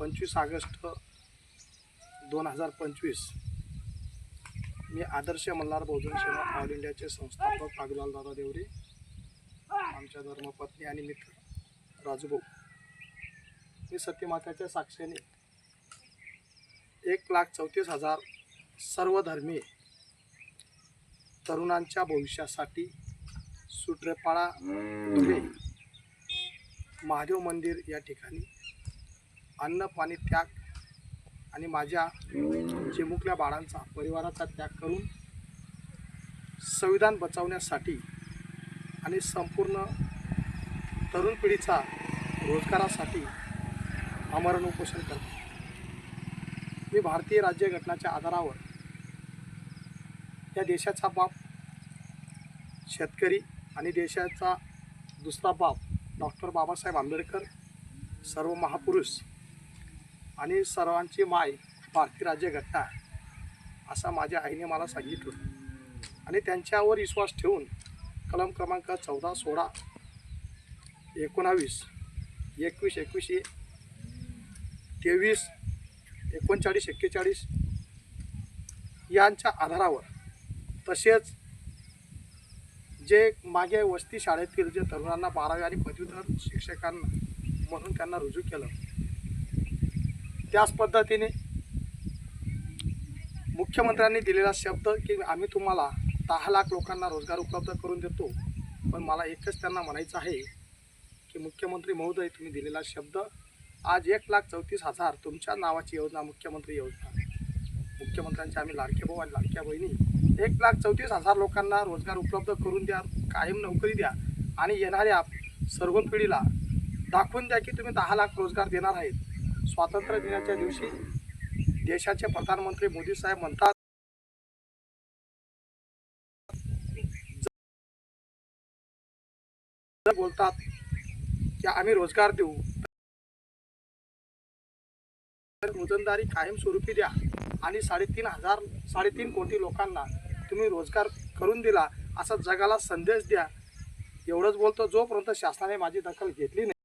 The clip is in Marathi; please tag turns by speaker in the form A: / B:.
A: पंचवीस ऑगस्ट दोन हजार पंचवीस. मी आदर्श मल्हार बहुजन सेना ऑल इंडियाचे संस्थापक बाबूलाल दादा देवरे आमच्या धर्मपत्नी आणि मित्र राजूभाऊ. मी सत्यमाताच्या साक्षीने एक लाख चौतीस हजार सर्वधर्मी तरुणांच्या भविष्यासाठी सुट्रेपाळा धुळे महादेव मंदिर या ठिकाणी अन्न पाणी त्याग आणि माझ्या चिमुकल्या बाळांचा परिवाराचा त्याग करून संविधान बचावण्यासाठी आणि संपूर्ण तरुण पिढीचा रोजगारासाठी आमरण उपोषण करतो. मी भारतीय राज्यघटनाच्या आधारावर या देशाचा बाप शेतकरी आणि देशाचा दुसरा बाप डॉक्टर बाबासाहेब आंबेडकर सर्व महापुरुष आणि सर्वांची माय भारतीय राज्यघटना असा माझ्या आईने मला सांगितलं. आणि त्यांच्यावर विश्वास ठेवून कलम क्रमांक चौदा सोळा एकोणावीस एकवीस एकवीस तेवीस एकोणचाळीस एक्केचाळीस यांच्या आधारावर तसेच जे मागे वस्ती शाळेतील जे तरुणांना बारावी आणि पदवीधर शिक्षकांना म्हणून त्यांना रुजू केलं त्याच पद्धतीने मुख्यमंत्र्यांनी दिलेला शब्द की आम्ही तुम्हाला दहा लाख लोकांना रोजगार उपलब्ध करून देतो पण मला एकच त्यांना म्हणायचं आहे की मुख्यमंत्री महोदय तुम्ही दिलेला शब्द आज एक लाख चौतीस हजार तुमच्या नावाची योजना मुख्यमंत्री योजना. मुख्यमंत्र्यांचे आम्ही लाडके भाऊ आणि लाडक्या बहिणी. एक लाख चौतीस हजार लोकांना रोजगार उपलब्ध करून द्या कायम नोकरी द्या आणि येणाऱ्या सर्व पिढीला दाखवून द्या की तुम्ही दहा लाख रोजगार देणार आहेत. स्वातंत्र्य दिनाच्या दिवशी देशाचे प्रधानमंत्री मोदी साहेब म्हणतात बोलतात की आम्ही रोजगार देऊ तर रोजंदारी कायमस्वरूपी द्या आणि साडेतीन हजार साडेतीन कोटी लोकांना तुम्ही रोजगार करून दिला असा जगाला संदेश द्या. एवढंच बोलतो जोपर्यंत शासनाने माझी दखल घेतली नाही.